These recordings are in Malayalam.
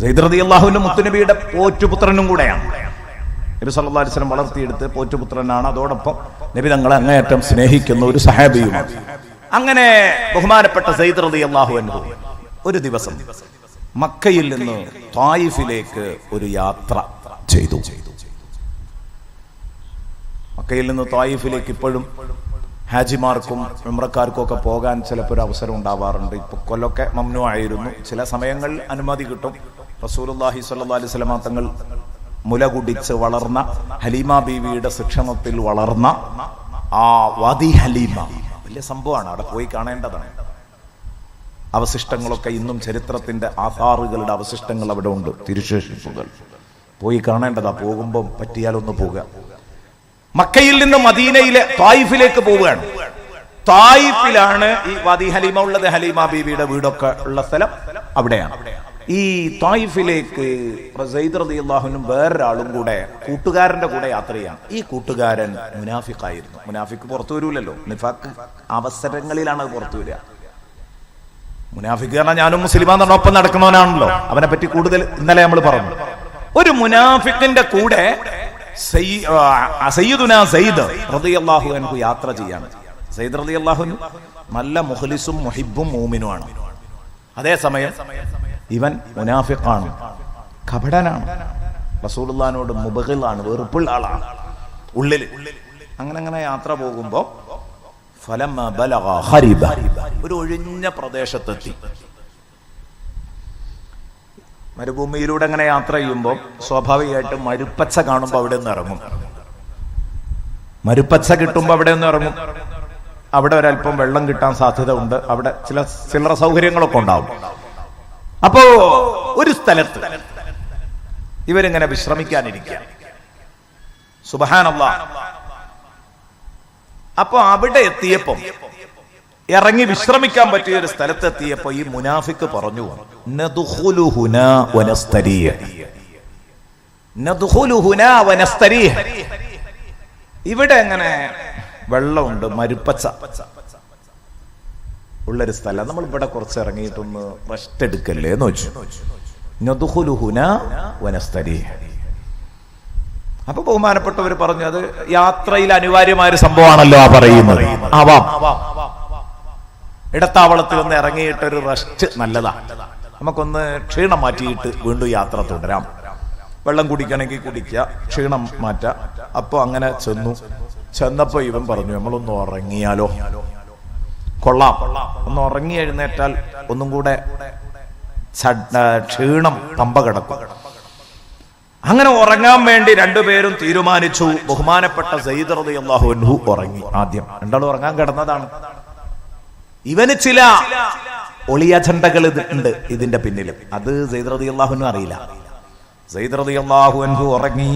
സൈദ്രതി അള്ളാഹുവിന്റെ മുത്തുനബിയുടെ പോറ്റുപുത്രനും കൂടെയാണ്. നബി സല്ലാ അലിസ്ലം വളർത്തിയെടുത്ത് പോറ്റുപുത്രനാണ്. അതോടൊപ്പം നബി തങ്ങളെ അങ്ങേയറ്റം സ്നേഹിക്കുന്ന ഒരു സഹാബിയുമാണ്. അങ്ങനെ ബഹുമാനപ്പെട്ട സൈദ്രതി അള്ളാഹു അൻഹു ഒരു ദിവസം മക്കയിൽ നിന്ന് തായിഫിലേക്ക് ഒരു യാത്ര ചെയ്തു. മക്കയിൽ നിന്ന് തായിഫിലേക്ക് ഇപ്പോഴും ഹാജിമാർക്കും ഉമ്രക്കാർക്കും ഒക്കെ പോകാൻ ചിലപ്പോൾ ഒരു അവസരം ഉണ്ടാവാറുണ്ട്. ഇപ്പൊ കൊല്ലൊക്കെ മമ്നു ആയിരുന്നു ചില സമയങ്ങളിൽ അനുമതി കിട്ടും. റസൂലുല്ലാഹി അലൈഹി വസല്ലം തങ്ങൾ മുലകുടിച്ച് വളർന്ന ഹലീമ ബീവിയുടെ ശിക്ഷണത്തിൽ വളർന്ന ആ വാദി ഹലീമ. വലിയ സംഭവമാണ്. അവിടെ പോയി കാണേണ്ടതാണ്. അവശിഷ്ടങ്ങളൊക്കെ ഇന്നും ചരിത്രത്തിന്റെ ആധാറുകളുടെ അവശിഷ്ടങ്ങൾ അവിടെ ഉണ്ട്. തിരുശേഷിപ്പുകൾ. പോയി കാണേണ്ടതാ. പോകുമ്പം പറ്റിയാലൊന്ന് പോവുക. മക്കയിൽ നിന്ന് മദീനയിലെ തായിഫിലേക്ക് പോവുകയാണ്. തായിഫിലാണ് ഈ വാദി ഹലീമ ഉള്ളത്. ഹലീമ ബീവിയുടെ വീടൊക്കെ ഉള്ള സ്ഥലം അവിടെയാണ്. ഈ തായിഫിലേക്ക് അള്ളാഹുനും വേറൊരാളും കൂടെ കൂട്ടുകാരന്റെ കൂടെ യാത്രയാണ് ഈ കൂട്ടുകാരൻ മുനാഫിക്കായിരുന്നു മുനാഫിക്ക് പുറത്തു വരൂലല്ലോ. നിഫാക്ക് അവസരങ്ങളിലാണ് അത് പുറത്തു വരിക. മുനാഫിക്ക് കാരണം ഞാനും മുസ്ലിമാൻ ഒപ്പം നടക്കുന്നവനാണല്ലോ. അവനെ പറ്റി കൂടുതൽ ഇന്നലെ നമ്മൾ പറഞ്ഞു. ഒരു മുനാഫിക്കിന്റെ കൂടെ സയ്യിദ് യാത്ര ചെയ്യാണ്. സയ്യിദ് റളിയല്ലാഹു അൻഹു നല്ല മുഹലിസും മുഹിബും മൂമിനുമാണ്. അതേസമയം ഇവൻ മുനാഫിഖാണ് കപടനാണ്. റസൂലുള്ളാഹിനോട് മുബഹിലാണ് വെറുപ്പുള്ള ആളാണ്. ഉള്ളിൽ അങ്ങനെ അങ്ങനെ യാത്ര പോകുമ്പോ ഫലം ഒരു ഒഴിഞ്ഞ പ്രദേശത്തെത്തി. മരുഭൂമിയിലൂടെ അങ്ങനെ യാത്ര ചെയ്യുമ്പോൾ സ്വാഭാവികമായിട്ടും മരുപ്പച്ച കാണുമ്പോൾ അവിടെ നിന്ന് ഇറങ്ങും. മരുപ്പച്ച കിട്ടുമ്പോൾ അവിടെ നിന്ന് ഇറങ്ങും. അവിടെ ഒരല്പം വെള്ളം കിട്ടാൻ സാധ്യത ഉണ്ട്. അവിടെ ചില ചില്ലറ സൗകര്യങ്ങളൊക്കെ ഉണ്ടാവും. അപ്പോ ഒരു സ്ഥലത്ത് ഇവരിങ്ങനെ വിശ്രമിക്കാനിരിക്കുക. സുബഹാനല്ല. അപ്പൊ അവിടെ എത്തിയപ്പം ഇറങ്ങി വിശ്രമിക്കാൻ പറ്റിയ ഒരു സ്ഥലത്തെത്തിയപ്പോ ഈ മുനാഫിക്ക് പറഞ്ഞു. ഇവിടെ എങ്ങനെ വെള്ളമുണ്ട് മരുപ്പച്ച. ഉള്ളൊരു സ്ഥലം. നമ്മൾ ഇവിടെ കുറച്ച് ഇറങ്ങിയിട്ടൊന്ന് റെസ്റ്റ് എടുക്കല്ലേ എന്ന്. അപ്പൊ ബഹുമാനപ്പെട്ടവർ പറഞ്ഞു അത് യാത്രയിൽ അനിവാര്യമായ ഒരു സംഭവമാണല്ലോ ആ പറയുന്നത്. ആവാം. ഇടത്താവളത്തിൽ ഒന്ന് ഇറങ്ങിയിട്ട് ഒരു റെസ്റ്റ് നല്ലതാ. നമുക്കൊന്ന് ക്ഷീണം മാറ്റിയിട്ട് വീണ്ടും യാത്ര തുടരാം. വെള്ളം കുടിക്കണമെങ്കിൽ കുടിക്കുക ക്ഷീണം മാറ്റാം. അപ്പൊ അങ്ങനെ ചെന്നു. ചെന്നപ്പോ ഇവൻ പറഞ്ഞു നമ്മളൊന്ന് ഉറങ്ങിയാലോ? കൊള്ളാം. ഒന്ന് ഉറങ്ങി എഴുന്നേറ്റാൽ ഒന്നും കൂടെ ക്ഷീണം തമ്പ കിടക്കും. അങ്ങനെ ഉറങ്ങാൻ വേണ്ടി രണ്ടുപേരും തീരുമാനിച്ചു. ബഹുമാനപ്പെട്ട സയ്യിദ് റളിയല്ലാഹു അൻഹു ഉറങ്ങി ആദ്യം. രണ്ടാളും ഉറങ്ങാൻ കിടന്നതാണ്. ഇവന് ചില ഒളിയജണ്ടകൾ ഉണ്ട് ഇതിന്റെ പിന്നിൽ അത് സയ്യിദ് റളിയല്ലാഹുവിനും അറിയില്ല. സയ്യിദ് റളിയല്ലാഹു അൻഹു ഉറങ്ങി.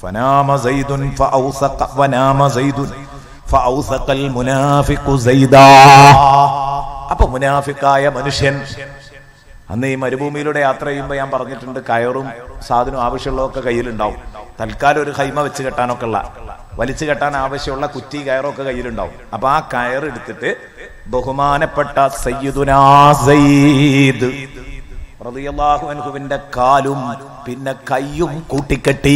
ഫനാമ സയ്യിദുൻ ഫഔസഖ വനാമ അപ്പൊ മുനാഫിക്കായ മനുഷ്യൻ അന്ന് ഈ മരുഭൂമിയിലൂടെ യാത്ര ചെയ്യുമ്പോൾ ഞാൻ പറഞ്ഞിട്ടുണ്ട് കയറും സാധനവും ആവശ്യമുള്ളതൊക്കെ കയ്യിലുണ്ടാവും. തൽക്കാലം ഒരു ഹൈമ വെച്ച് കെട്ടാനൊക്കെ ഉള്ള വലിച്ചു കെട്ടാൻ ആവശ്യമുള്ള കുറ്റി കയറൊക്കെ കയ്യിലുണ്ടാവും. അപ്പൊ ആ കയർ എടുത്തിട്ട് ബഹുമാനപ്പെട്ട സയ്യിദുനാ സയ്യിദ് റളിയല്ലാഹു അൻഹുവിന്റെ കാലും പിന്നെ കയ്യും കൂട്ടിക്കെട്ടി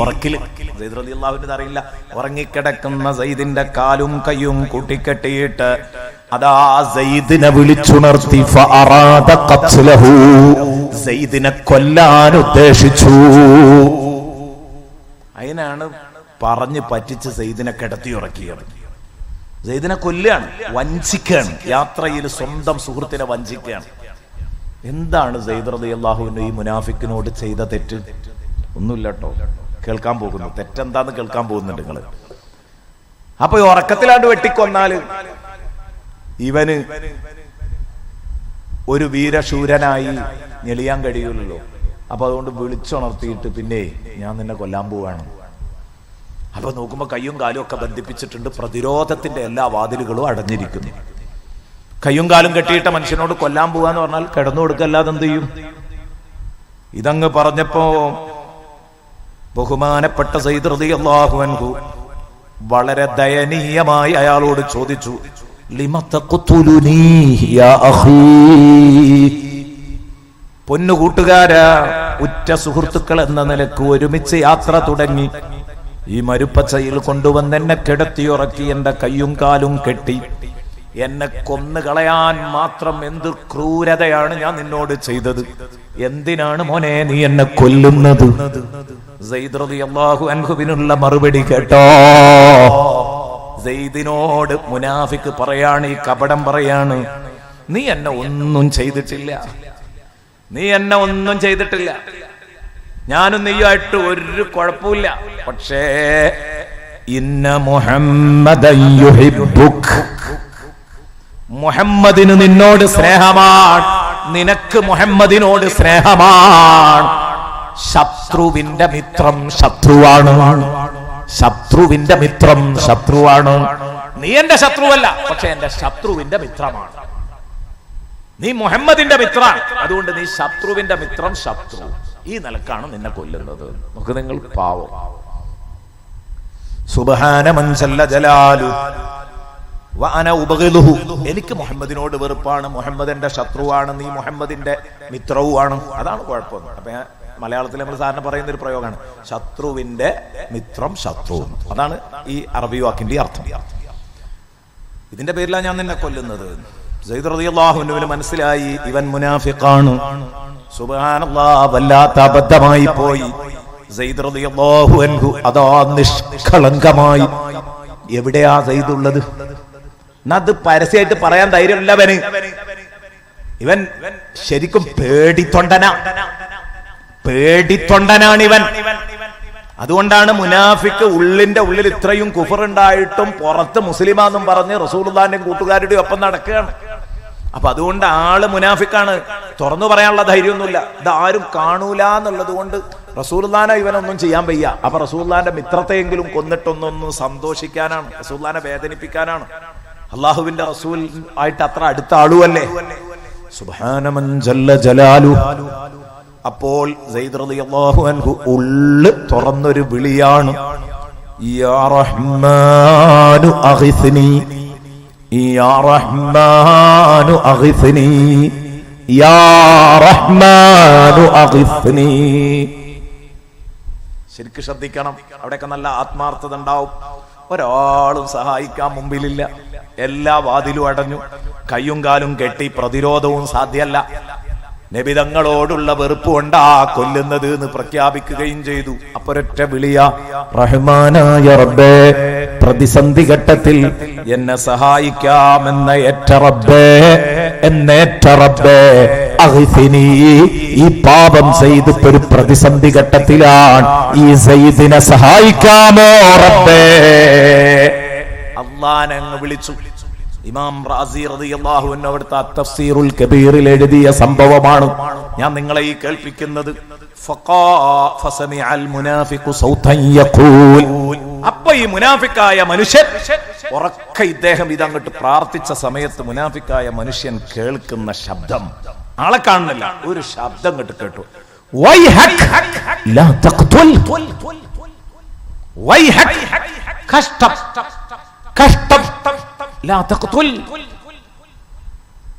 ഉറക്കിൽ. സയ്യിദ് അറിയില്ല. ഉറങ്ങിക്കിടക്കുന്ന സയ്യിദിന്റെ കാലും കയ്യും കൂട്ടിക്കെട്ടിയിട്ട് അതാ സയ്യിദിനെ വിളിച്ചുണർത്തി സയ്യിദിനെ കൊല്ലാൻ ഉദ്ദേശിച്ചു. അതിനാണ് പറഞ്ഞ് പറ്റിച്ച് സയ്യിദിനെ കിടത്തി ഉറക്കിയത്. സയ്യിദിനെ കൊല്ലുകയാണ് വഞ്ചിക്കുകയാണ്. യാത്രയിൽ സ്വന്തം സുഹൃത്തിനെ വഞ്ചിക്കുകയാണ്. എന്താണ് സെയ്ദ് ഈ മുനാഫിക്കിനോട് ചെയ്ത തെറ്റ്? ഒന്നുമില്ല കേട്ടോ കേൾക്കാൻ പോകുന്നു. തെറ്റെന്താന്ന് കേൾക്കാൻ പോകുന്നുണ്ട് നിങ്ങൾ. അപ്പൊ ഈ ഉറക്കത്തിലാണ്ട് വെട്ടിക്കൊന്നാൽ ഇവന് ഒരു വീരശൂരനായി ഞെളിയാൻ കഴിയുള്ളൂ അപ്പൊ അതുകൊണ്ട് വിളിച്ചുണർത്തിയിട്ട് പിന്നെ ഞാൻ നിന്നെ കൊല്ലാൻ പോവാണ്. അപ്പൊ നോക്കുമ്പോ കയ്യും കാലും ഒക്കെ ബന്ധിപ്പിച്ചിട്ടുണ്ട്. പ്രതിരോധത്തിന്റെ എല്ലാ വാതിലുകളും അടഞ്ഞിരിക്കുന്നു. കയ്യും കാലും കെട്ടിയിട്ട മനുഷ്യനോട് കൊല്ലാൻ പോവാന്ന് പറഞ്ഞാൽ കിടന്നു കൊടുക്കല്ലാതെ എന്ത് ചെയ്യും? ഇതങ്ങ് പറഞ്ഞപ്പോ ബഹുമാനപ്പെട്ട റളിയല്ലാഹു അൻഹു വളരെ ദയനീയമായി അയാളോട് ചോദിച്ചു ലിമ തഖ്തുലുനീ യാ അഖീ? പൊന്നു കൂട്ടുകാരാ ഉറ്റ സുഹൃത്തുക്കൾ എന്ന നിലയ്ക്ക് ഒരുമിച്ച് യാത്ര തുടങ്ങി. ഈ മരുപ്പച്ചയിൽ കൊണ്ടുവന്ന് എന്നെ കിടത്തിയുറക്കി എന്റെ കയ്യും കാലും കെട്ടി. എന്നെ കൊന്നു കളയാൻ മാത്രം എന്ത് ക്രൂരതയാണ് ഞാൻ നിന്നോട് ചെയ്തത്? എന്തിനാണ് മോനെ നീ എന്നെ കൊല്ലുന്നത്? റളിയല്ലാഹു അൻഹുവിനുള്ള മറുപടി കേട്ടോ. സെയ്ദിനോട് മുനാഫിക്ക് പറയാണ് ഈ കപടം പറയാണ് നീ എന്നെ ഒന്നും ചെയ്തിട്ടില്ല. നീ എന്നെ ഒന്നും ചെയ്തിട്ടില്ല. ഞാനും നീയായിട്ട് ഒരു കുഴപ്പമില്ല പക്ഷേ ഇന്ന മുഹമ്മദ് മുഹമ്മദിന് നിന്നോട് സ്നേഹമാണ്. നിനക്ക് മുഹമ്മദിനോട് സ്നേഹമാണ്. ശത്രുവിന്റെ മിത്രം ശത്രുവാണ്. ശത്രുവിന്റെ മിത്രം ശത്രുവാണ്. നീ എന്റെ ശത്രുവല്ല പക്ഷെ എന്റെ ശത്രുവിന്റെ മിത്രമാണ്. നീ മുഹമ്മദിന്റെ മിത്ര അതുകൊണ്ട് നീ ശത്രുവിന്റെ മിത്രം ശത്രു. ഈ നിലക്കാണ് നിന്നെ കൊല്ലുന്നത്. നമുക്ക് നിങ്ങൾ പാവം. സുബഹാന മൻസല്ല ജലാലു. എനിക്ക് മുഹമ്മദിനോട് വെറുപ്പാണ്. മുഹമ്മദിന്റെ ശത്രുവാണ്. നീ മുഹമ്മദിന്റെ മിത്രവുമാണ്. അതാണ് കുഴപ്പം. അപ്പൊ ഞാൻ മലയാളത്തിൽ നമ്മൾ സാറിന് പറയുന്ന ഒരു പ്രയോഗമാണ്. ശത്രുവിന്റെ മിത്രം ശത്രു. അതാണ് ഈ അറബി വാക്കിന്റെ അർത്ഥം. ഇതിന്റെ പേരിലാണ് ഞാൻ നിന്നെ കൊല്ലുന്നത്. മനസ്സിലായി. ഇവൻ മുനാഫിഖാണ്. സുബ്ഹാനല്ലാഹ് വല്ലാത്ത അബദ്ധമായി പോയി. റളിയല്ലാഹു അൻഹു അതാ നിഷ്കളങ്കമായി. എവിടെയാ ഉള്ളത്? എന്നാ അത് പരസ്യമായിട്ട് പറയാൻ ധൈര്യമില്ല അവന് ഇവൻ ശരിക്കും പേടിത്തൊണ്ടന. പേടിത്തൊണ്ടനാണ് ഇവൻ. അതുകൊണ്ടാണ് മുനാഫിക്ക് ഉള്ളിന്റെ ഉള്ളിൽ ഇത്രയും കുഫറുണ്ടായിട്ടും പുറത്ത് മുസ്ലിമാന്നും പറഞ്ഞ് റസൂൽദാന്റെ കൂട്ടുകാരുടെയും ഒപ്പം നടക്കുകയാണ്. അപ്പൊ അതുകൊണ്ട് ആൾ മുനാഫിക്കാണ്. തുറന്നു പറയാനുള്ള ധൈര്യമൊന്നുമില്ല. ഇത് ആരും കാണൂല എന്നുള്ളത് കൊണ്ട് റസൂൽദാന ഇവനൊന്നും ചെയ്യാൻ വയ്യ. അപ്പൊ റസൂൽദാന്റെ മിത്രത്തെയെങ്കിലും കൊന്നിട്ടൊന്നൊന്ന് സന്തോഷിക്കാനാണ്. റസൂൽദാനെ വേദനിപ്പിക്കാനാണ്. അള്ളാഹുവിന്റെ റസൂൽ ആയിട്ട് അത്ര അടുത്ത ആളുമല്ലേ ജല്ല അപ്പോൾ അൻഹു ഉള്ള് തുറന്നൊരു വിളിയാണ്. ശരിക്കും ശ്രദ്ധിക്കണം. അവിടെയൊക്കെ നല്ല ആത്മാർത്ഥത ഉണ്ടാവും. ഒരാളും സഹായിക്കാൻ മുമ്പിലില്ല. എല്ലാ വാതിലും അടഞ്ഞു. കയ്യും കാലും കെട്ടി പ്രതിരോധവും സാധ്യല്ല. നബിതങ്ങളോടുള്ള വെറുപ്പ് കൊണ്ടാ കൊല്ലുന്നത് എന്ന് പ്രഖ്യാപിക്കുകയും ചെയ്തു. അപ്പൊരൊറ്റ വിളിയ. റഹ്മാനായ റബ്ബേ. പ്രതിസന്ധി ഘട്ടത്തിൽ എന്നെ സഹായിക്കാമെന്ന ഏറ്റ റബ്ബേ എന്നേറ്റ റബ്ബേ. ഈ പാപം ചെയ്ത് ഒരു പ്രതിസന്ധി ഘട്ടത്തിലാണ് ഈ സയ്യിദിനെ സഹായിക്കാമോ റബ്ബേ? അള്ളാനങ്ങ് വിളിച്ചു. ഇമാം റാസി റളിയല്ലാഹു അൻഹു അവിടുത്തെ തഫ്സീറുൽ കബീറിൽ എഴുതിയ സംഭവമാണ് ഞാൻ നിങ്ങളെ ഈ കേൾപ്പിക്കുന്നത്. ഫസമിഅൽ മുനാഫിഖു സൗതൻ അപ്പൊ ഈ മുനാഫിക്കായ മനുഷ്യൻ ഉറക്ക ഇദ്ദേഹം ഇതങ്ങോട്ട് പ്രാർത്ഥിച്ച സമയത്ത് മുനാഫിക്കായ മനുഷ്യൻ കേൾക്കുന്ന ശബ്ദം. ആളെ കാണുന്നില്ല. ഒരു ശബ്ദം കേട്ട്. കേട്ടു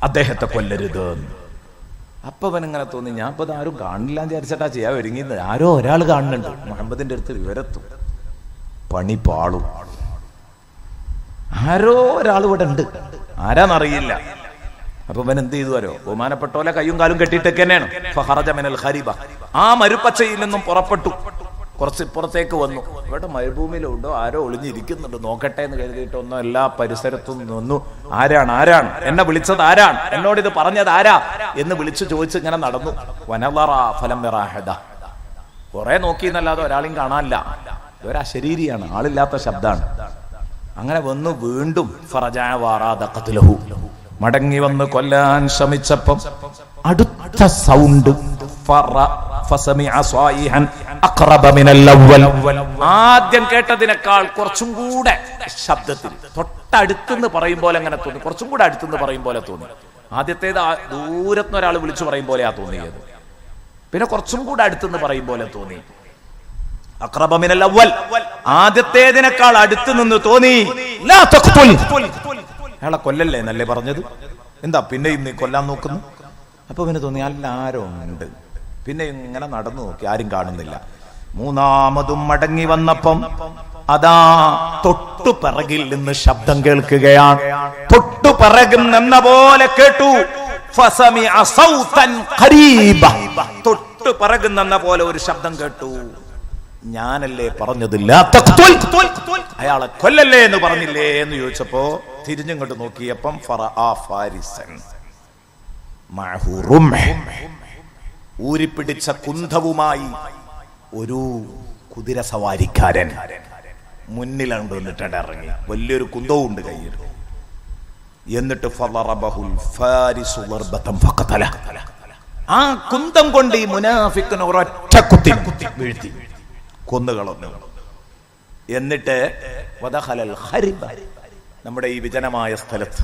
അദ്ദേഹത്തെ കൊല്ലരുത്. അപ്പൊ അവൻ ഇങ്ങനെ തോന്നി ഞാൻ ഇപ്പൊ ആരും കാണില്ല വിചാരിച്ചിട്ടാ ചെയ്യാൻ ഒരുങ്ങിയിരുന്നത് ആരോ ഒരാൾ കാണുന്നുണ്ട്. മുഹമ്മദിന്റെ അടുത്ത് വിവരത്തും. പണി പാളും. ആരോ ഒരാൾ ഇവിടെ ഉണ്ട്. ആരാന്നറിയില്ല. അപ്പൊ ഇവൻ എന്ത് ചെയ്തു വരോ ബഹുമാനപ്പെട്ടോലെ കയ്യും കാലും കെട്ടിയിട്ടൊക്കെ തന്നെയാണ്. ഖരീബ. ആ മരുപ്പച്ചയിൽ നിന്നും പുറപ്പെട്ടു. കുറച്ച് ഇപ്പുറത്തേക്ക് വന്നു. ഇവിടെ മരുഭൂമിയിലുണ്ടോ? ആരോ ഒളിഞ്ഞിരിക്കുന്നുണ്ട്. നോക്കട്ടെ എന്ന് കരുതിയിട്ട് ഒന്നും എല്ലാ പരിസരത്തും നിന്നു. ആരാണ്? ആരാണ്? എന്നെ വിളിച്ചത് ആരാണ്? എന്നോട് ഇത് പറഞ്ഞത് ആരാ? എന്ന് വിളിച്ചു ചോദിച്ച് ഇങ്ങനെ നടന്നു. വനവറ ഫലം കുറെ നോക്കി എന്നല്ലാതെ ഒരാളെയും കാണാനില്ല. അശരീരിയാണ് ആളില്ലാത്ത ശബ്ദമാണ് അങ്ങനെ വന്ന് വീണ്ടും ഫറജാ വാറാദഖത്തുലഹു. മടങ്ങി വന്ന് കൊല്ലാൻ ശ്രമിച്ചപ്പം അടുത്ത സൗണ്ട്. ആദ്യം കേട്ടതിനേക്കാൾ കുറച്ചും കൂടെ ശബ്ദത്തിൽ തൊട്ടടുത്തെന്ന് പറയും പോലെ അങ്ങനെ തോന്നി കുറച്ചും കൂടെ അടുത്തെന്ന് പറയും പോലെ തോന്നി ആദ്യത്തേത് ദൂരത്തുനിന്ന് ഒരാൾ വിളിച്ചു പറയും പോലെയാ തോന്നിയത് പിന്നെ കുറച്ചും കൂടെ അടുത്തെന്ന് പറയും പോലെ തോന്നി അവ്വൽ. ആദ്യത്തേതിനേക്കാൾ അടുത്ത് നിന്ന് തോന്നി. അയാളെ കൊല്ലല്ലേ എന്നല്ലേ പറഞ്ഞത്? എന്താ പിന്നെയും നീ കൊല്ലാൻ നോക്കുന്നു? അപ്പൊ പിന്നെ തോന്നി അല്ല ആരോ ഉണ്ട് പിന്നെ ഇങ്ങനെ നടന്നു നോക്കി ആരും കാണുന്നില്ല. മൂന്നാമതും മടങ്ങി വന്നപ്പം അതാ തൊട്ടു പിറകിൽ നിന്ന് ശബ്ദം കേൾക്കുകയാണ്. തൊട്ടു പിറകിൽ നിന്ന പോലെ കേട്ടു. തൊട്ടു പിറകിൽ നിന്ന പോലെ ഒരു ശബ്ദം കേട്ടു. ഞാനല്ലേ പറഞ്ഞതില്ല അയാളെ കൊല്ലല്ലേ എന്ന് പറഞ്ഞില്ലേ എന്ന് ചോദിച്ചപ്പോ തിരിഞ്ഞിങ്ങോട്ട് നോക്കിയപ്പം ഊരിപ്പിടിച്ച കുന്തവുമായി ഒരു കുതിര സവാരിക്കാരൻ മുന്നിലുണ്ട് എന്നിട്ടാണ് ഇറങ്ങി. വലിയൊരു കുന്തവും ഉണ്ട് കയ്യിൽ. എന്നിട്ട്. ആ കുന്തം കൊണ്ട് ഈ മുനാഫിക്കിന് ഒരൊറ്റ കുത്തി വീഴ്ത്തി. കൊന്നുകളഞ്ഞു എന്നിട്ട്. നമ്മുടെ ഈ വിജനമായ സ്ഥലത്ത്.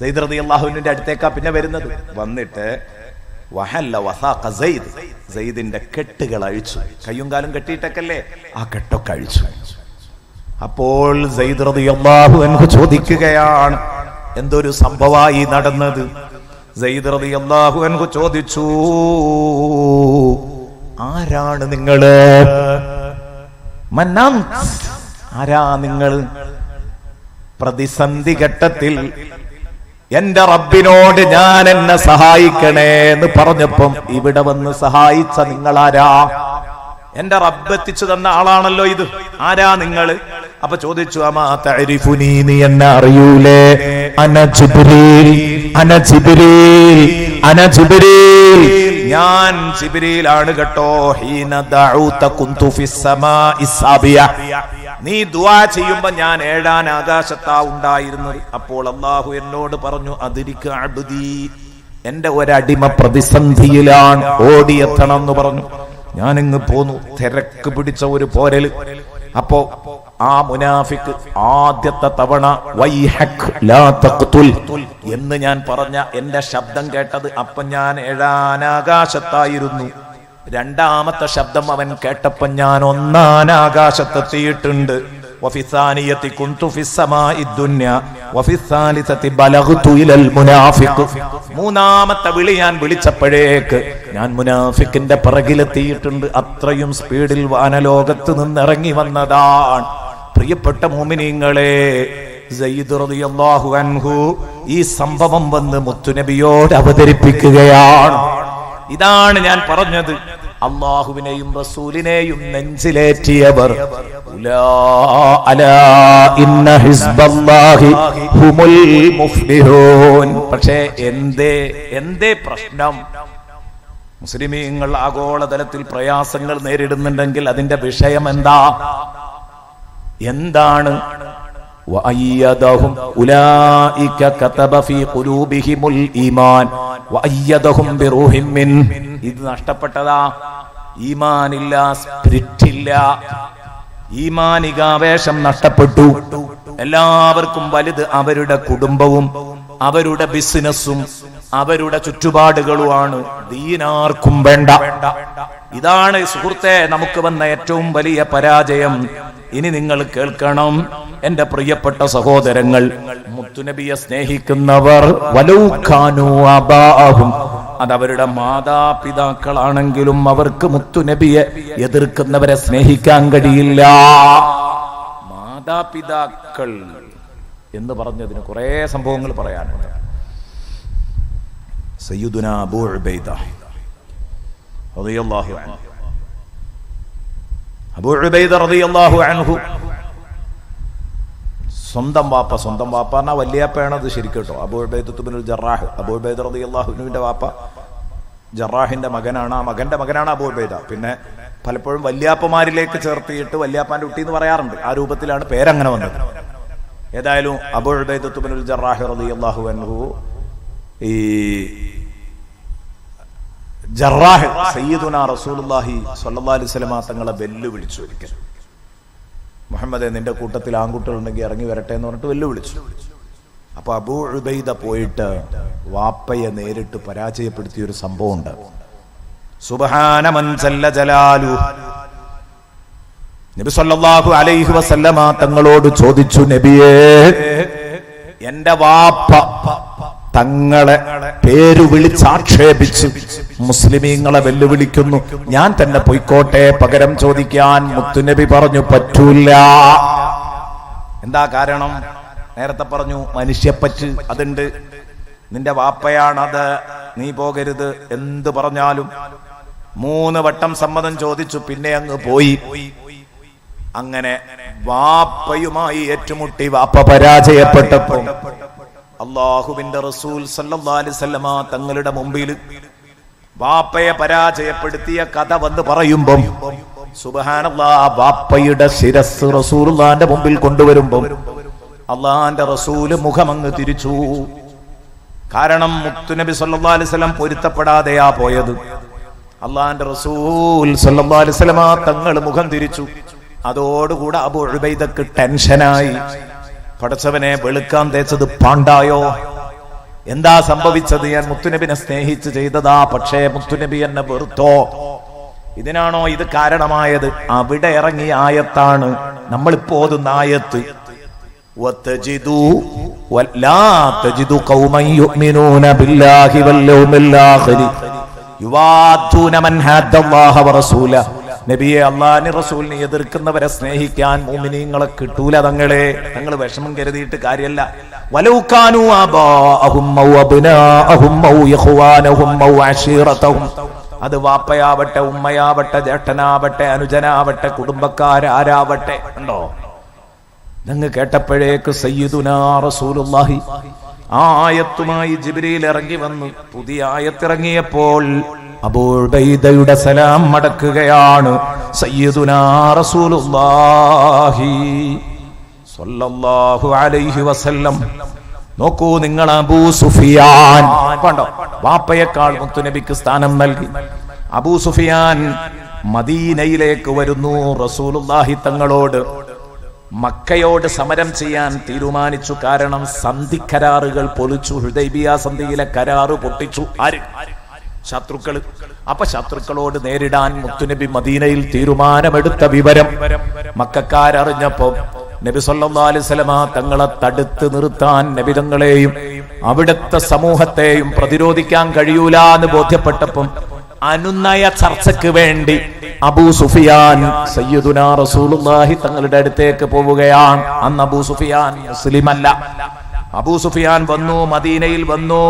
സെയ്ദ് റതി അള്ളാഹുവിന്റെ അടുത്തേക്കാ പിന്നെ വരുന്നത്. വന്നിട്ട് വഹല്ല വസാഖ സെയ്ദ് സെയ്ദിന്റെ കെട്ടുകൾ അഴിച്ചു. കയ്യും കാലും കെട്ടിയിട്ടൊക്കെല്ലേ ആ കെട്ടൊക്കെ അഴിച്ചു. അപ്പോൾ സെയ്ദ് ചോദിക്കുകയാണ് എന്തൊരു സംഭവമായി നടന്നത്? സെയ്ദ് റതി അള്ളാഹു ചോദിച്ചു ആരാണ് നിങ്ങൾ മന്നാം ആരാ നിങ്ങൾ പ്രതിസന്ധി ഘട്ടത്തിൽ എന്റെ റബ്ബിനോട് ഞാൻ എന്നെ സഹായിക്കണേ എന്ന് പറഞ്ഞപ്പം ഇവിടെ വന്ന് സഹായിച്ച നിങ്ങൾ ആരാ എന്റെ റബ്ബ് എത്തിച്ചു തന്ന ആളാണല്ലോ ഇത്. ആരാ നിങ്ങൾ? അപ്പൊ ചോദിച്ചു അമാ തരിഫുനി നീ എന്നെ അറിയൂലേ? അന ജിബ്രീൽ അന ജിബ്രീൽ അന ജിബ്രീൽ. ഞാൻ ജിബ്രീലാണ് കേട്ടോ ഹീന ദഊത കുന്തു ഫിസ് സമാഇ സാബിയ. നീ ദുആ ചെയ്യുമ്പോ ഞാൻ ഏഴാൻ ആകാശത്താ ഉണ്ടായിരുന്നത്. അപ്പോൾ അള്ളാഹു എന്നോട് പറഞ്ഞു അതിരിക്ക് അബ്ദി. എന്റെ ഒരടിമ പ്രതിസന്ധിയിലാണ് ഓടിയെത്തണം എന്ന് പറഞ്ഞു. ഞാൻ ഇങ്ങ് പോന്നു തിരക്ക് പിടിച്ച ഒരു പോരൽ. അപ്പോ ആ മുനാഫിക്ക് ആദ്യത്തെ തവണ എന്ന് ഞാൻ പറഞ്ഞ എന്റെ ശബ്ദം കേട്ടത് അപ്പൊ ഞാൻ ഏഴാനാകാശത്തായിരുന്നു. രണ്ടാമത്തെ ശബ്ദം അവൻ കേട്ടപ്പോ ഞാൻ ഒന്നാനാകാശത്തെത്തിയിട്ടുണ്ട്. മൂന്നാമത്തെ വിളി ഞാൻ വിളിച്ചപ്പോഴേക്ക് ഞാൻ മുനാഫിക്കിന്റെ പിറകിലെത്തിയിട്ടുണ്ട്. അത്രയും സ്പീഡിൽ വാനലോകത്ത് നിന്നിറങ്ങി വന്നതാണ്. പ്രിയപ്പെട്ട മോമിനിങ്ങളെ അൻഹു ഈ സംഭവം വന്ന് മുത്തുനബിയോട് അവതരിപ്പിക്കുകയാണ്. ഇതാണ് ഞാൻ പറഞ്ഞത്. അള്ളാഹുവിനെയും റസൂലിനെയും നെഞ്ചിലേറ്റിയവർ പക്ഷേ എന്തേ എന്തേ പ്രശ്നം? മുസ്ലിമീങ്ങൾ ആഗോളതലത്തിൽ പ്രയാസങ്ങൾ നേരിടുന്നുണ്ടെങ്കിൽ അതിന്റെ വിഷയം എന്താ? എന്താണ്? وأيدهم أولئك كتب في قلوبهم الإيمان وأيدهم بروح منه ഇത് നഷ്ടപ്പെട്ടതാ ഈമാനില്ല സ്പിരിറ്റ് ഇല്ല ഈമാനികാവേശം നഷ്ടപ്പെട്ടു എല്ലാവർക്കും വലുത് അവരുടെ കുടുംബവും അവരുടെ ബിസിനസ്സും അവരുടെ ചുറ്റുപാടുകളുമാണ് ദീനാർക്കും വേണ്ട ഇതാണ് സുഹൃത്തെ നമുക്ക് വന്ന ഏറ്റവും വലിയ പരാജയം ഇനി നിങ്ങൾ കേൾക്കണം. എന്റെ പ്രിയപ്പെട്ട സഹോദരങ്ങൾ മുത്തുനബിയെ സ്നേഹിക്കുന്നവർ അതവരുടെ മാതാപിതാക്കളാണെങ്കിലും അവർക്ക് മുത്തുനബിയെ എതിർക്കുന്നവരെ സ്നേഹിക്കാൻ കഴിയില്ല. മാതാപിതാക്കൾ എന്ന് പറഞ്ഞതിന് കുറെ സംഭവങ്ങൾ പറയാനുണ്ട്. സയ്യുദുന അബൂ ഉബൈദ റളിയല്ലാഹു അൻഹു. അബൂ റളിയല്ലാഹു അൻഹു. സ്വന്തം വാപ്പ സ്വന്തം വാപ്പ എന്നാ വല്യാപ്പയാണ് ശരിക്കട്ടോ ശരിക്കും കേട്ടോ. അബൂ ഉബൈദത്തുബിനുൽ ജറാഹ് അബൂ ഉബൈദ റളിയല്ലാഹുവിന്റെ വാപ്പ ജറാഹിന്റെ മകനാണ്. ആ മകന്റെ മകനാണ് അബൂ ഉബൈദ. പിന്നെ പലപ്പോഴും വല്യാപ്പമാരിലേക്ക് ചേർത്തിയിട്ട് വല്യാപ്പാന്റെ കുട്ടി എന്ന് പറയാറുണ്ട്. ആ രൂപത്തിലാണ് പേരങ്ങനെ വന്നത്. ഏതായാലും അബൂ ഉബൈദത്തുബിനുൽ ജറാഹ് റളിയല്ലാഹു അൻഹു ഈ ജറാഹ് സയ്യിദുന റസൂലുള്ളാഹി സ്വല്ലല്ലാഹി അലൈഹി വസല്ലമ തങ്ങളെ വെല്ലുവിളിച്ചു ഒരിക്കൽ. മുഹമ്മദ് നിന്റെ കൂട്ടത്തിൽ ആൺകുട്ടികളുണ്ടെങ്കിൽ ഇറങ്ങി വരട്ടെ എന്ന് പറഞ്ഞിട്ട് വെല്ലുവിളിച്ചു. അപ്പൊ അബൂ ഉബൈദ പോയിട്ട് വാപ്പയെ നേരിട്ട് പരാജയപ്പെടുത്തിയ ഒരു സംഭവമുണ്ട്. സുബ്ഹാന മൻ ജല്ല ജലാലു. നബി സല്ലല്ലാഹു അലൈഹി വസല്ലമ തങ്ങളോട് ചോദിച്ചു നബിയേ എന്റെ വാപ്പ തങ്ങളെ പേരു വിളിച്ചാക്ഷേപിച്ച് മുസ്ലിമീങ്ങളെ വെല്ലുവിളിക്കുന്നു. ഞാൻ തന്നെ പൊയ്ക്കോട്ടെ പകരം ചോദിക്കാൻ മുത്തുനബി പറഞ്ഞു പറ്റൂല. എന്താ കാരണം? നേരത്തെ പറഞ്ഞു മനുഷ്യപ്പറ്റ് അതുണ്ട്. നിന്റെ വാപ്പയാണത് നീ പോകരുത് എന്ത് പറഞ്ഞാലും. മൂന്ന് വട്ടം സമ്മതം ചോദിച്ചു പിന്നെ അങ്ങ് പോയി. അങ്ങനെ വാപ്പയുമായി ഏറ്റുമുട്ടി വാപ്പ പരാജയപ്പെട്ടപ്പോ അള്ളാഹുവിന്റെ റസൂൽ വസല്ലമ തങ്ങളുടെ മുമ്പിൽ വാപ്പയെ പരാജയപ്പെടുത്തിയ കഥ വന്ന് പറയുമ്പം സുബഹാനല്ലാ വാപ്പയുടെ ശിരസ് റസൂലുള്ളാന്റെ മുമ്പിൽ കൊണ്ടുവരുമ്പം അള്ളാന്റെ റസൂൽ മുഖമങ്ങ് തിരിച്ചു. കാരണം മുത്തുനബി വസല്ലം പൊരുത്തപ്പെടാതെയാ പോയത്. അള്ളാന്റെ റസൂൽ വസല്ലമ തങ്ങൾ മുഖം തിരിച്ചു. അതോടുകൂടെ അബു ഉബൈദക്ക് ടെൻഷനായി. പടച്ചവനെ വെളുക്കാൻ തേച്ചത് പാണ്ടായോ? എന്താ സംഭവിച്ചത്? ഞാൻ മുത്തുനബിനെ സ്നേഹിച്ച് ചെയ്തതാ പക്ഷേ മുത്തുനബി എന്നെ വെറുത്തോ? ഇതിനാണോ ഇത് കാരണമായത്? അവിടെ ഇറങ്ങി ആയത്താണ് നമ്മളിപ്പോ ഓതുന്ന ആയത്ത്. യുവാധൂനമൻ ഹാദ വറസൂല നബിയെ അള്ളാഹിനെ റസൂലിനെ എതിർക്കുന്നവരെ സ്നേഹിക്കാൻ മോമിനിങ്ങളെ കിട്ടൂല തങ്ങളെ. തങ്ങൾ വിഷമം കരുതിയിട്ട് കാര്യമല്ല അത് വാപ്പയാവട്ടെ ഉമ്മയാവട്ടെ ജേട്ടനാവട്ടെ അനുജനാവട്ടെ കുടുംബക്കാരാരാവട്ടെ ഉണ്ടോ നിങ്ങൾ കേട്ടപ്പോഴേക്ക് സയ്യിദുനാ റസൂലുള്ളാഹി. ആ ആയത്തുമായി ജിബിരിയിൽ ഇറങ്ങി വന്നു. പുതിയ ആയത്തിറങ്ങിയപ്പോൾ അബൂബൈദയുടെ സലാം മടക്കുകയാണ് സയ്യിദുനാ റസൂലുള്ളാഹി അലൈഹി വസല്ലം. നോക്കൂ നിങ്ങൾ അബൂ സുഫിയാൻ കണ്ടോ? വാപ്പയേക്കാൾ മുത്തുനബിക്ക് സ്ഥാനം നൽകി. അബൂ സുഫിയാൻ മദീനയിലേക്ക് വരുന്നു റസൂലുല്ലാഹി തങ്ങളോട്. മക്കയോട് സമരം ചെയ്യാൻ തീരുമാനിച്ചു. കാരണം സന്ധി കരാറുകൾ പൊളിച്ചു. ഹൃദയബിയ സന്ധിയിലെ കരാറ് പൊട്ടിച്ചു. ആര്? ശത്രുക്കൾ. അപ്പൊ ശത്രുക്കളോട് നേരിടാൻ മുത്തുനബി മദീനയിൽ തീരുമാനമെടുത്ത വിവരം മക്കാരറിഞ്ഞപ്പോ നബി അലൈഹി തങ്ങളെ തടുത്ത് നിർത്താൻ നബിതങ്ങളെയും അവിടുത്തെ സമൂഹത്തെയും പ്രതിരോധിക്കാൻ കഴിയൂല എന്ന് ബോധ്യപ്പെട്ടപ്പം അനുനയ ചർച്ചയ്ക്ക് വേണ്ടി അബൂ സുഫിയാൻ സയ്യിദുനാ റസൂലുള്ളാഹി തങ്ങളുടെ അടുത്തേക്ക് പോവുകയാണ്. അന്ന് അബൂ സുഫിയാൻ മുസ്ലിമല്ല. അബൂ സുഫിയാൻ വന്നു മദീനയിൽ വന്നു.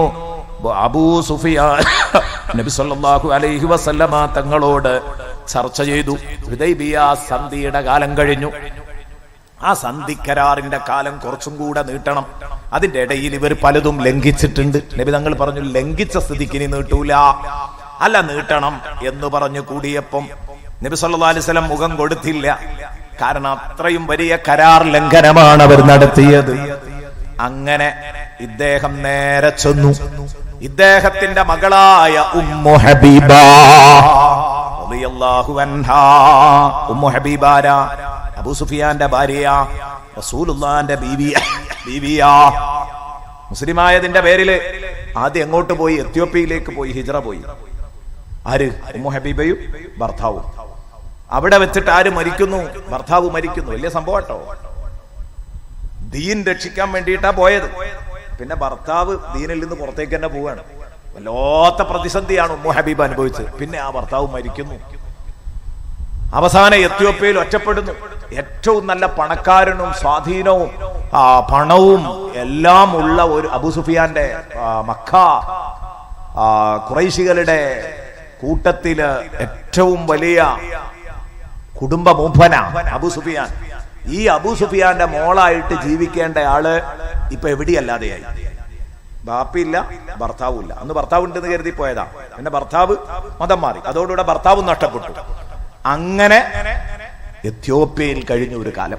അബൂ സുഫിയാൻ നബി സല്ലല്ലാഹു അലൈഹി വസല്ലമ തങ്ങളോട് ചർച്ച ചെയ്തു. ഹുദൈബിയ സന്ധിയുടെ കാലം കഴിഞ്ഞു. ആ സന്ധി കരാറിന്റെ കാലം കുറച്ചും കൂടെ നീട്ടണം. അതിന്റെ ഇടയിൽ ഇവർ പലതും ലംഘിച്ചിട്ടുണ്ട്. നബി തങ്ങൾ പറഞ്ഞു ലംഘിച്ച സ്ഥിതിക്ക് ഇനി നീട്ടൂല. അല്ല നീട്ടണം എന്ന് പറഞ്ഞു കൂടിയപ്പം നബി സല്ലല്ലാഹു അലൈഹി വസല്ലം മുഖം കൊടുത്തില്ല. കാരണം അത്രയും വലിയ കരാർ ലംഘനമാണ് അവർ നടത്തിയത്. അങ്ങനെ ഇദ്ദേഹം നേരെ ചെന്നു. ഇദ്ദേഹത്തിന്റെ മകളായ ഉമ്മു ഹബീബ. ഉമ്മു ഹബീബാര അബൂ സുഫിയാന്റെ ഭാര്യ റസൂലുള്ളാന്റെ ബീവിയ ബീവിയാ. മുസ്ലിമായതിന്റെ പേരിൽ ആദ്യം എങ്ങോട്ട് പോയി? എത്യോപ്യയിലേക്ക് പോയി ഹിജ്റ പോയി. ആര്? ഉമ്മു ഹബീബയും ഭർത്താവും. അവിടെ വെച്ചിട്ട് ആര് മരിക്കുന്നു? ഭർത്താവ് മരിക്കുന്നു. വലിയ സംഭവം കേട്ടോ ദീൻ രക്ഷിക്കാൻ വേണ്ടിയിട്ടാ പോയത്. പിന്നെ ഭർത്താവ് ദീനിൽ നിന്ന് പുറത്തേക്ക് തന്നെ പോവാണ് വല്ലാത്ത പ്രതിസന്ധിയാണ് ഉമ്മു ഹബീബ് അനുഭവിച്ചത്. പിന്നെ ആ ഭർത്താവ് മരിക്കുന്നു. അവസാന എത്യോപ്യയിൽ ഒറ്റപ്പെടുന്നു. ഏറ്റവും നല്ല പണക്കാരനും സ്വാധീനവും ആ, പണവും എല്ലാം ഉള്ള ഒരു അബു സുഫിയാന്റെ മക്ക ആ, കുറൈശികളുടെ കൂട്ടത്തിൽ ഏറ്റവും വലിയ കുടുംബ മൂപ്പന അബു സുഫിയാൻ. ഈ അബൂ സുഫിയാന്റെ മോളായിട്ട് ജീവിക്കേണ്ട ആൾ ഇപ്പൊ എവിടെയല്ലാതെയായി? ബാപ്പില്ല ഭർത്താവുമില്ല. അന്ന് ഭർത്താവ് ഉണ്ടെന്ന് കരുതി പോയതാ. എന്റെ ഭർത്താവ് മതം മാറി. അതോടുകൂടെ ഭർത്താവും നഷ്ടപ്പെട്ടു. അങ്ങനെ എത്യോപ്യയിൽ കഴിഞ്ഞ ഒരു കാലം.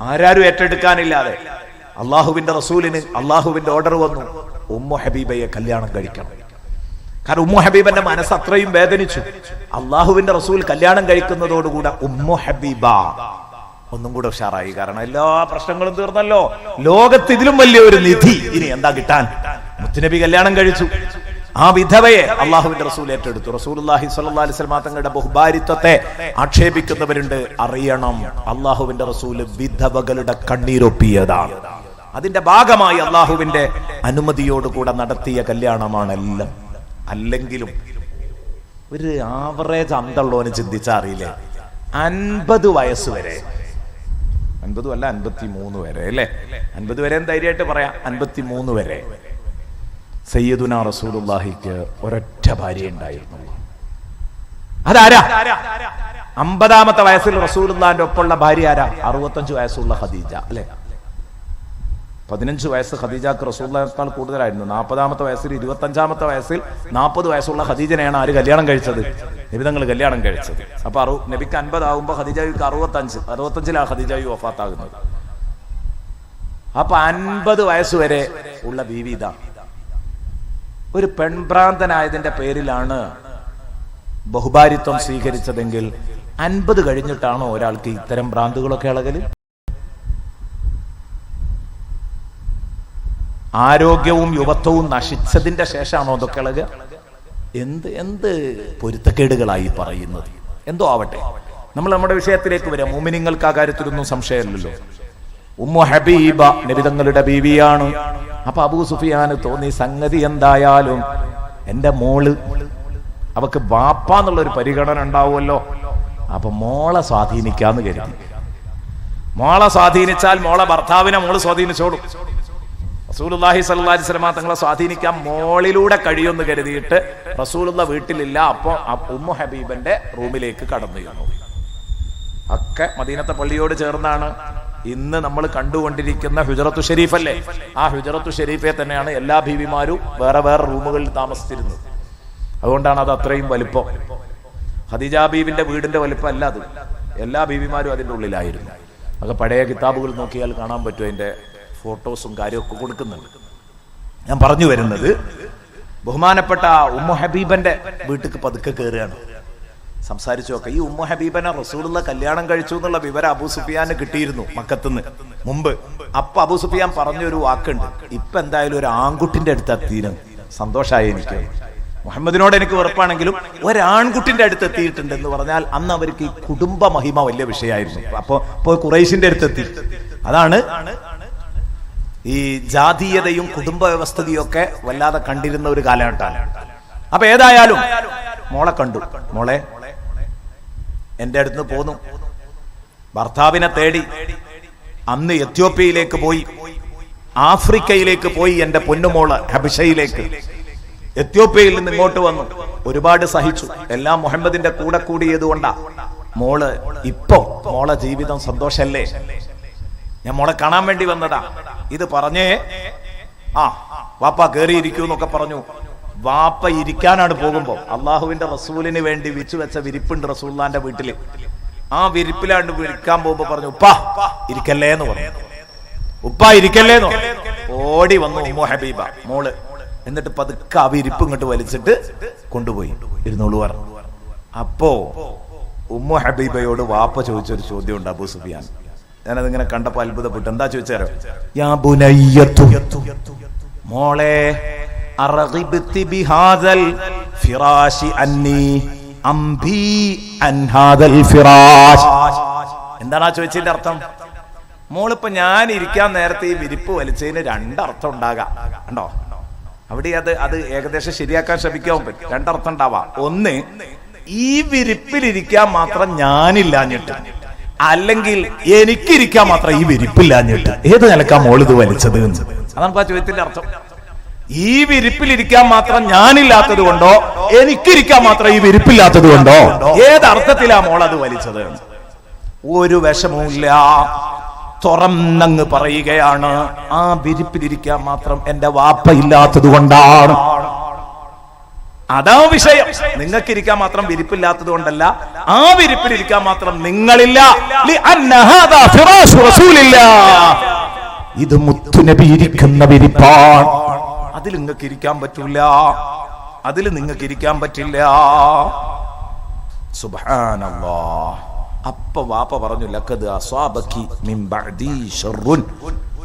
ആരാരും ഏറ്റെടുക്കാനില്ലാതെ അള്ളാഹുവിന്റെ റസൂലിന് അള്ളാഹുവിന്റെ ഓർഡർ വന്നു ഉമ്മു ഹബീബയെ കല്യാണം കഴിക്കണം. കാരണം ഉമ്മു ഹബീബന്റെ മനസ്സ് അത്രയും വേദനിച്ചു. അള്ളാഹുവിന്റെ റസൂൽ കല്യാണം കഴിക്കുന്നതോടുകൂടെ ഉമ്മു ഹബീബ ഒന്നും കൂടെ ഉഷാറായി. കാരണം എല്ലാ പ്രശ്നങ്ങളും തീർന്നല്ലോ. ലോകത്ത് ഇതിലും വലിയ ഒരു നിധി ഇനി എന്താ കിട്ടാൻ? മുത്തുനബി കല്യാണം കഴിച്ചു. ആ വിധവയെ അള്ളാഹുവിന്റെ റസൂൽ ഏറ്റെടുത്തു. സ്വല്ലല്ലാഹി അലൈഹി വസല്ലം തങ്ങളുടെ ബഹുഭാരിത്വത്തെ ആക്ഷേപിക്കുന്നവരുണ്ട്. അറിയണം അള്ളാഹുവിന്റെ റസൂൽ വിധവകളുടെ കണ്ണീരൊപ്പിയതാണ്. അതിന്റെ ഭാഗമായി അള്ളാഹുവിന്റെ അനുമതിയോടുകൂടെ നടത്തിയ കല്യാണമാണെല്ലാം അല്ലെങ്കിലും ഒരു ആവറേജ് അന്തള്ളോന് ചിന്തിച്ചാ അറിയില്ലേ? അൻപത് വയസ്സ് വരെ അൻപതും അല്ല അൻപത്തി മൂന്ന് വരെ അല്ലേ? അൻപത് വരെ ധൈര്യമായിട്ട് പറയാം. അൻപത്തി മൂന്ന് വരെ. സയ്യദുന റസൂലുല്ലാഹിക്ക് ഒരൊറ്റ ഭാര്യ ഉണ്ടായിരുന്നുള്ളൂ. അതാരാ? അമ്പതാമത്തെ വയസ്സിൽ റസൂലുള്ളാന്റെ ഒപ്പമുള്ള ഭാര്യ ആരാ? അറുപത്തഞ്ച് വയസ്സുള്ള ഖദീജ അല്ലേ? പതിനഞ്ച് വയസ്സ് ഖദീജക്ക് റസൂലിനേക്കാൾ കൂടുതലായിരുന്നു. നാൽപ്പതാമത്തെ വയസ്സിൽ ഇരുപത്തഞ്ചാമത്തെ വയസ്സിൽ നാൽപ്പത് വയസ്സുള്ള ഖദീജനെയാണ് ആര് കല്യാണം കഴിച്ചത്? നബിതങ്ങൾ കല്യാണം കഴിച്ചത്. അപ്പൊ അറു നബിക്ക് അൻപതാകുമ്പോ ഖദീജയ്ക്ക് അറുപത്തഞ്ച് അറുപത്തഞ്ചിലാണ് ഖദീജ വഫാത്താകുന്നത്. അപ്പൊ അൻപത് വയസ്സുവരെ ഉള്ള ബീവി ഇതാ. ഒരു പെൺഭ്രാന്തനായതിന്റെ പേരിലാണ് ബഹുഭാരിത്വം സ്വീകരിച്ചതെങ്കിൽ അൻപത് കഴിഞ്ഞിട്ടാണോ ഒരാൾക്ക് ഇത്തരം ഭ്രാന്തുകളൊക്കെ ഇളകൽ? ആരോഗ്യവും യുവത്വവും നശിച്ചതിന്റെ ശേഷമാണോ അതൊക്കെ ഇളകുക? എന്ത് എന്ത് പൊരുത്തക്കേടുകളായി പറയുന്നത്? എന്തോ ആവട്ടെ. നമ്മൾ നമ്മുടെ വിഷയത്തിലേക്ക് വരാം. മോമിനിങ്ങൾക്ക് ആ കാര്യത്തിലൊന്നും സംശയമില്ലല്ലോ. ഉമ്മു ഹബീബ നബിതങ്ങളുടെ ബീവിയാണ്. അപ്പൊ അബൂ സുഫിയാന് തോന്നി സംഗതി എന്തായാലും എന്റെ മോൾ അവക്ക് ബാപ്പ എന്നുള്ള ഒരു പരിഗണന ഉണ്ടാവുമല്ലോ. അപ്പൊ മോളെ സ്വാധീനിക്കാന്ന് കരുതി. മോളെ സ്വാധീനിച്ചാൽ മോളെ ഭർത്താവിനെ മോൾ സ്വാധീനിച്ചോളും. റസൂലുള്ളാഹി സ്വല്ലല്ലാഹി അലൈഹി വസല്ലം തങ്ങളെ സ്വാധീനിക്കാൻ മോളിലൂടെ കഴിയുമെന്ന് കരുതിയിട്ട് റസൂലുള്ള വീട്ടിലില്ല. അപ്പോ ഉമ്മു ഹബീബന്റെ റൂമിലേക്ക് കടന്നു ചെന്നു. ഒക്കെ മദീനത്തെ പള്ളിയോട് ചേർന്നാണ്. ഇന്ന് നമ്മൾ കണ്ടുകൊണ്ടിരിക്കുന്ന ഹുജറത്തു ഷെരീഫ് അല്ലേ ആ ഹുജറത്തു ഷെരീഫെ തന്നെയാണ് എല്ലാ ബീവിമാരും വേറെ വേറെ റൂമുകളിൽ താമസിച്ചിരുന്നത്. അതുകൊണ്ടാണ് അത് അത്രയും വലിപ്പം. ഖദീജ ബീവിന്റെ വീടിന്റെ വലിപ്പം അല്ല അത്. എല്ലാ ബീവിമാരും അതിന്റെ ഉള്ളിലായിരുന്നു. അതൊക്കെ പഴയ കിതാബുകൾ നോക്കിയാൽ കാണാൻ പറ്റും അതിന്റെ ഫോട്ടോസും കാര്യമൊക്കെ കൊടുക്കുന്നുണ്ട്. ഞാൻ പറഞ്ഞു വരുന്നത് ബഹുമാനപ്പെട്ട ഉമ്മ ഹബീബന്റെ വീട്ടിൽ പതുക്കെ കയറുകയാണ് സംസാരിച്ചു നോക്കെ ഈ ഉമ്മ ഹബീബനെ റസൂലുള്ള കല്യാണം കഴിച്ചു എന്നുള്ള വിവരം അബൂ സുഫിയാന് കിട്ടിയിരുന്നു മക്കത്തുനിന്ന്. മുമ്പ് അപ്പൊ അബൂ സുഫിയാൻ പറഞ്ഞൊരു വാക്കുണ്ട്. ഇപ്പൊ എന്തായാലും ഒരു ആൺകുട്ടിന്റെ അടുത്ത് എത്തിയിരുന്നു സന്തോഷമായി എനിക്ക്. മുഹമ്മദിനോട് എനിക്ക് ഉറപ്പാണെങ്കിലും ഒരാൺകുട്ടിന്റെ അടുത്ത് എത്തിയിട്ടുണ്ട് എന്ന് പറഞ്ഞാൽ അന്ന് അവർക്ക് ഈ കുടുംബ മഹിമ വലിയ വിഷയമായിരുന്നു. അപ്പൊ ഇപ്പൊ കുറേശിന്റെ അടുത്തെത്തി അതാണ് ഈ ജാതീയതയും കുടുംബ വ്യവസ്ഥതയും ഒക്കെ വല്ലാതെ കണ്ടിരുന്ന ഒരു കാലഘട്ടമാണ്. അപ്പൊ ഏതായാലും മോളെ കണ്ടു. മോളെ എന്റെ അടുത്ത് പോന്നു. ഭർത്താവിനെ തേടി അന്ന് എത്യോപ്യയിലേക്ക് പോയി ആഫ്രിക്കയിലേക്ക് പോയി എന്റെ പൊന്നുമോൾ ഹബിഷയിലേക്ക്. എത്യോപ്യയിൽ നിന്ന് ഇങ്ങോട്ട് വന്നു. ഒരുപാട് സഹിച്ചു. എല്ലാം മുഹമ്മദിന്റെ കൂടെ കൂടിയത് കൊണ്ടാ മോൾ ഇപ്പോ മോളെ ജീവിതം സന്തോഷല്ലേ? ഞാൻ മോളെ കാണാൻ വേണ്ടി വന്നതാ. ഇത് പറഞ്ഞേ. ആ വാപ്പ കേറിയിരിക്കൂ എന്നൊക്കെ പറഞ്ഞു. വാപ്പ ഇരിക്കാനാണ് പോകുമ്പോ. അള്ളാഹുവിന്റെ റസൂലിന് വേണ്ടി വിച്ചു വെച്ച വിരിപ്പുണ്ട് റസൂല്ലാന്റെ വീട്ടിൽ. ആ വിരിപ്പിലാണ്ട് വിരിക്കാൻ പോകുമ്പോ പറഞ്ഞു ഉപ്പാ ഇരിക്കല്ലേ എന്ന് പറഞ്ഞു. ഉപ്പാ ഇരിക്കല്ലേ എന്ന് ഓടി വന്നു ഉമ്മു ഹബീബ മോൾ. എന്നിട്ട് പതുക്കെ ആ വിരിപ്പ് ഇങ്ങോട്ട് വലിച്ചിട്ട് കൊണ്ടുപോയി. ഇരുന്നോളൂ അപ്പോ ഉമ്മു ഹബീബയോട് വാപ്പ ചോദിച്ചൊരു ചോദ്യം ഉണ്ട് അബൂ സുഫിയാൻ. ഞാനതിങ്ങനെ കണ്ടപ്പോ അത്ഭുതപ്പെട്ടു. എന്താ ചോദിച്ചാരോ യാ ബുനയ്യത്തു ഫിറാശി അന്നി എന്താണ് ആ ചോദിച്ചതിന്റെ അർത്ഥം? മോളിപ്പോ ഞാൻ ഇരിക്കാൻ നേരത്തെ ഈ വിരിപ്പ് വലിച്ചതിന് രണ്ടർത്ഥം ഉണ്ടാകാം. കണ്ടോ? അവിടെ അത് അത് ഏകദേശം ശരിയാക്കാൻ ശ്രമിക്കാൻ പറ്റും. രണ്ടർത്ഥം ഉണ്ടാവാം. ഒന്ന് ഈ വിരിപ്പിലിരിക്കാൻ മാത്രം ഞാനില്ലാഞ്ഞിട്ട്. അല്ലെങ്കിൽ എനിക്കിരിക്കാൻ മാത്രം ഈ വിരിപ്പില്ലാഞ്ഞിട്ട് ഏത് നിലക്കാ മോളിത് വലിച്ചത്. അതാണ് ആ ചോദ്യത്തിന്റെ അർത്ഥം. ഈ വിരിപ്പിലിരിക്കാൻ മാത്രം ഞാനില്ലാത്തത് കൊണ്ടോ? എനിക്കിരിക്കാൻ മാത്രം ഈ വിരിപ്പില്ലാത്തത് കൊണ്ടോ? ഏത് അർത്ഥത്തിലാ മോൾ അത് വലിച്ചത് ഒരു ഒരു വിഷമവുമില്ല. തുറന്നങ്ങ് പറയുകയാണ്. ആ വിരിപ്പിലിരിക്കാൻ മാത്രം എന്റെ വാപ്പ ഇല്ലാത്തത് കൊണ്ടാണ്. അതാ വിഷയം. നിങ്ങൾക്ക് ഇരിക്കാൻ മാത്രം വിരിപ്പില്ലാത്തത് കൊണ്ടല്ല ആ വിരിപ്പിൽ ഇരിക്കാൻ മാത്രം നിങ്ങളില്ല. ഇത് മുത്തുനബി ഇരിക്കുന്ന വിരിപ്പാണ്. അതിൽ നിങ്ങൾക്ക് ഇരിക്കാൻ പറ്റൂല. അതിൽ നിങ്ങൾക്ക് ഇരിക്കാൻ പറ്റില്ല. സുബാനല്ലാ അപ്പ വാപ്പ പറഞ്ഞു ലക്കത് അസ്വാബക്കി മിൻ ബഅദി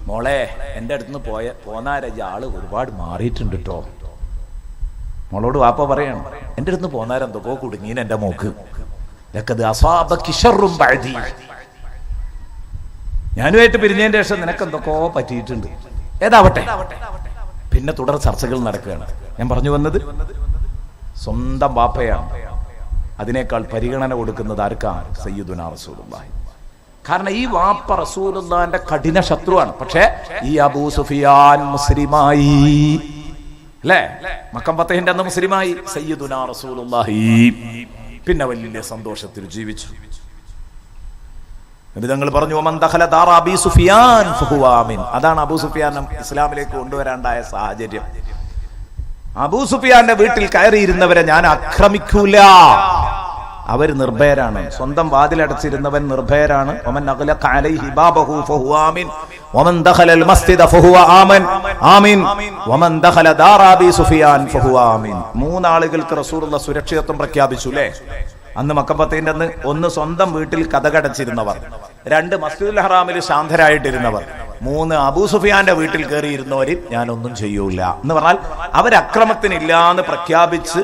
മോളെ എന്റെ അടുത്തുനിന്ന് പോയ പോന്നാരജ ആൾ ഒരുപാട് മാറിയിട്ടുണ്ട് കേട്ടോ മോളോട് വാപ്പ പറയണം എന്റെ അടുത്ത് പോന്നാരം എന്തൊക്കെ കുടുങ്ങീൻ എന്റെ മോക്ക്. നിനക്കത് അസാബ ഞാനുമായിട്ട് പിരിഞ്ഞതിന് ശേഷം നിനക്ക് എന്തൊക്കെയോ പറ്റിയിട്ടുണ്ട്. ഏതാവട്ടെ. പിന്നെ തുടർ ചർച്ചകൾ നടക്കുകയാണ്. ഞാൻ പറഞ്ഞു വന്നത് സ്വന്തം വാപ്പയാണ്. അതിനേക്കാൾ പരിഗണന കൊടുക്കുന്നത് ആർക്കാണ്? സയ്യിദുന റസൂലുള്ളാഹി. കാരണം ഈ വാപ്പ റസൂലുള്ളാന്റെ കഠിന ശത്രുവാണ്. പക്ഷേ ഈ അബൂ സുഫിയാൻ മുസ്ലിമായി അല്ലേ മക്കം ഫത്തഹിന്റെ അന്ന് മുസ്ലിമായി. റസൂലുള്ളാഹി. പിന്നെ വലിയ സന്തോഷത്തിൽ ജീവിച്ചു. ഞങ്ങൾ പറഞ്ഞു "വമൻ ദഖല ദാറ അബീ സുഫിയാൻ ഫഹുവ ആമിൻ." അതാണ് അബൂ സുഫിയാൻ ഇസ്ലാമിലേക്ക് കൊണ്ടുവരാണ്ടായ സാഹചര്യം. അബൂ സുഫിയാന്റെ വീട്ടിൽ കയറിയിരുന്നവരെ ഞാൻ ആക്രമിക്കൂല. അവർ നിർഭയരാണ്. സ്വന്തം വാതിലടച്ചിരുന്നവൻ നിർഭയരാണ്. ഒമൻ دخل المسجد فهو آمن. آمين ومن دخل دار ابي سفيان فهو മൂന്നാളുകൾക്ക് റസൂലുള്ള സുരക്ഷിതത്വം പ്രഖ്യാപിച്ചു അല്ലേ അന്ന് മക്കപ്പത്തിന്റെ അന്ന് ഒന്ന് സ്വന്തം വീട്ടിൽ കഥകടച്ചിരുന്നവർ രണ്ട് മസ്ജിദുൽ ഹറാമിൽ ശാന്തരായിട്ടിരുന്നവർ മൂന്ന് അബൂ സുഫിയാന്റെ വീട്ടിൽ കയറിയിരുന്നവരിൽ ഞാനൊന്നും ചെയ്യൂല. എന്ന് പറഞ്ഞാൽ അവർ അക്രമത്തിനില്ലാന്ന് പ്രഖ്യാപിച്ച്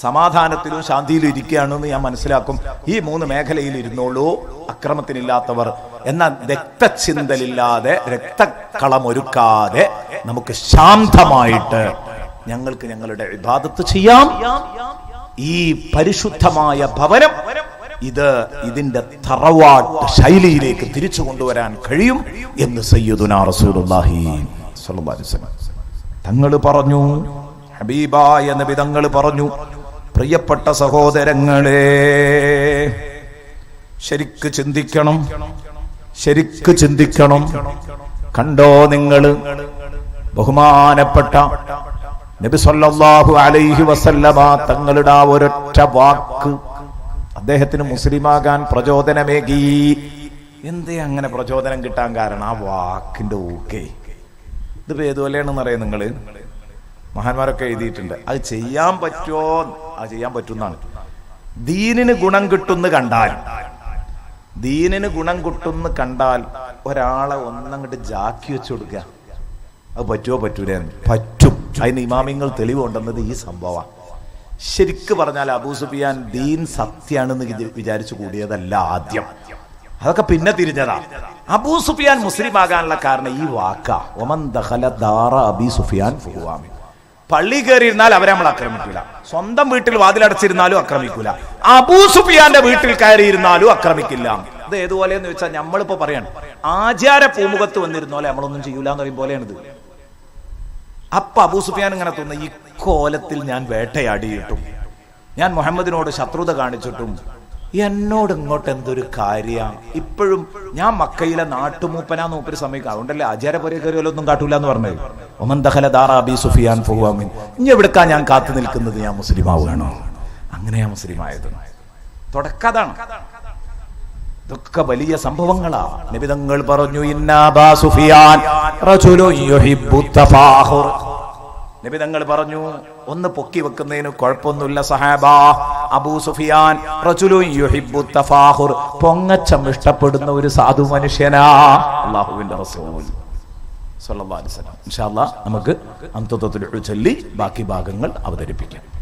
സമാധാനത്തിലും ശാന്തിയിലും ഇരിക്കുകയാണെന്ന് ഞാൻ മനസ്സിലാക്കും. ഈ മൂന്ന് മേഖലയിൽ ഇരുന്നോളൂ. അക്രമത്തിനില്ലാത്തവർ. എന്ന രക്തചിന്തലില്ലാതെ രക്തക്കളമൊരുക്കാതെ നമുക്ക് ശാന്തമായിട്ട് ഞങ്ങൾക്ക് ഞങ്ങളുടെ ഇബാദത്ത് ചെയ്യാം. ഈ പരിശുദ്ധമായ ഭവനം ഇത് ഇതിന്റെ തറവാട്ട് ശൈലിയിലേക്ക് തിരിച്ചു കൊണ്ടുവരാൻ കഴിയും എന്ന് സയ്യിദുനാ റസൂലുള്ളാഹി തങ്ങൾ പറഞ്ഞു ഹബീബായ നബി തങ്ങൾ പറഞ്ഞു പ്രിയപ്പെട്ട സഹോദരങ്ങളെ ശരിക്ക് ചിന്തിക്കണം. ശരിക്ക് ചിന്തിക്കണം. കണ്ടോ നിങ്ങൾ ബഹുമാനപ്പെട്ട നബി സല്ലല്ലാഹു അലൈഹി വസല്ലമ തങ്ങളുടെ ആ ഒരൊറ്റ വാക്ക്. അദ്ദേഹത്തിന് മുസ്ലിമാകാൻ പ്രചോദനമേകി. എന്തേ അങ്ങനെ പ്രചോദനം കിട്ടാൻ കാരണം? ആ വാക്കിന്റെ ഊക്കെ ഇത് ഏതുപോലെയാണെന്ന് അറിയാം നിങ്ങൾ മഹാന്മാരൊക്കെ എഴുതിയിട്ടുണ്ട്. അത് ചെയ്യാൻ പറ്റുമോ? അത് ചെയ്യാൻ പറ്റുന്നാണ് ദീനിന് ഗുണം കിട്ടുന്നു കണ്ടാൽ. ദീനിന് ഗുണം കിട്ടുമെന്ന് കണ്ടാൽ ഒരാളെ ഒന്നങ്ങട്ട് ജാക്കി വെച്ചു കൊടുക്കുക. അത് പറ്റുമോ പറ്റൂലേ? പറ്റും. അതിന് ഇമാമിങ്ങൾ തെളിവുണ്ടെന്നത് ഈ സംഭവമാണ്. ശരിക്ക് പറഞ്ഞാൽ അബൂ സുഫിയാൻ ദീൻ സത്യാണെന്ന് വിചാരിച്ചു കൂടിയതല്ല ആദ്യം. അതൊക്കെ പിന്നെ തിരിഞ്ഞതാ. അബൂ സുഫിയാൻ മുസ്ലിം ആകാനുള്ള കാരണം ഈ വാക്ക. ഒമൻ ദഹല ദാറ അബി സുഫിയാൻ ഫഹുവാമിൻ പള്ളി കയറിയിരുന്നാൽ അവരെ നമ്മൾ ആക്രമിക്കൂല. സ്വന്തം വീട്ടിൽ വാതിലടച്ചിരുന്നാലും ആക്രമിക്കൂല. അബൂ സുഫിയാന്റെ വീട്ടിൽ കയറിയിരുന്നാലും ആക്രമിക്കില്ല. ഇത് ഏതുപോലെ എന്ന് വെച്ചാൽ നമ്മളിപ്പോ പറയാണ് ആചാര പൂമുഖത്ത് വന്നിരുന്നോലെ നമ്മളൊന്നും ചെയ്യൂല എന്ന് പറയും പോലെയാണിത്. അപ്പൊ അബൂ സുഫിയാൻ ഇങ്ങനെ തോന്നുന്നു ഈ കോലത്തിൽ ഞാൻ വേട്ടയാടിയിട്ടും ഞാൻ മുഹമ്മദിനോട് ശത്രുത കാണിച്ചിട്ടും എന്നോട് ഇങ്ങോട്ട് എന്തൊരു കാര്യമാണ് ഇപ്പോഴും ഞാൻ മക്കയിലെ നാട്ടുമൂപ്പനാന്ന് മൂപ്പര് സമയം അതുകൊണ്ടല്ലേ ആചാരപുര കയറിയാലൊന്നും കാട്ടൂല എന്ന് പറഞ്ഞത്. ഒമൻ ദാറാബി ദാറ അബി സുഫിയാൻ ഫുവാമിൻ ഇനി എവിടക്കാ ഞാൻ കാത്തു നിൽക്കുന്നത്? ഞാൻ മുസ്ലിം ആവുകയാണോ അങ്ങനെ ഞാൻ മുസ്ലിം ആയത് തുടക്കതാണ്. ഇതൊക്കെ വലിയ സംഭവങ്ങളാ. നിബിതങ്ങൾ പറഞ്ഞു ഇന്നാബാ സുഫിയാൻ യുഹിബ്ബു തഫാഖുർ നിബിതങ്ങൾ പറഞ്ഞു ഒന്ന് പൊക്കി വെക്കുന്നതിന് കുഴപ്പമൊന്നുമില്ല സഹാബ. അബൂ സുഫിയാൻ യുഹിബ്ബു തഫാഹുർ. പൊങ്ങച്ചം ഇഷ്ടപ്പെടുന്ന ഒരു സാധു മനുഷ്യനാ അള്ളാഹുവിന്റെ റസൂൽ. നമുക്ക് അന്തത്വത്തിൽ ചൊല്ലി ബാക്കി ഭാഗങ്ങൾ അവതരിപ്പിക്കാം.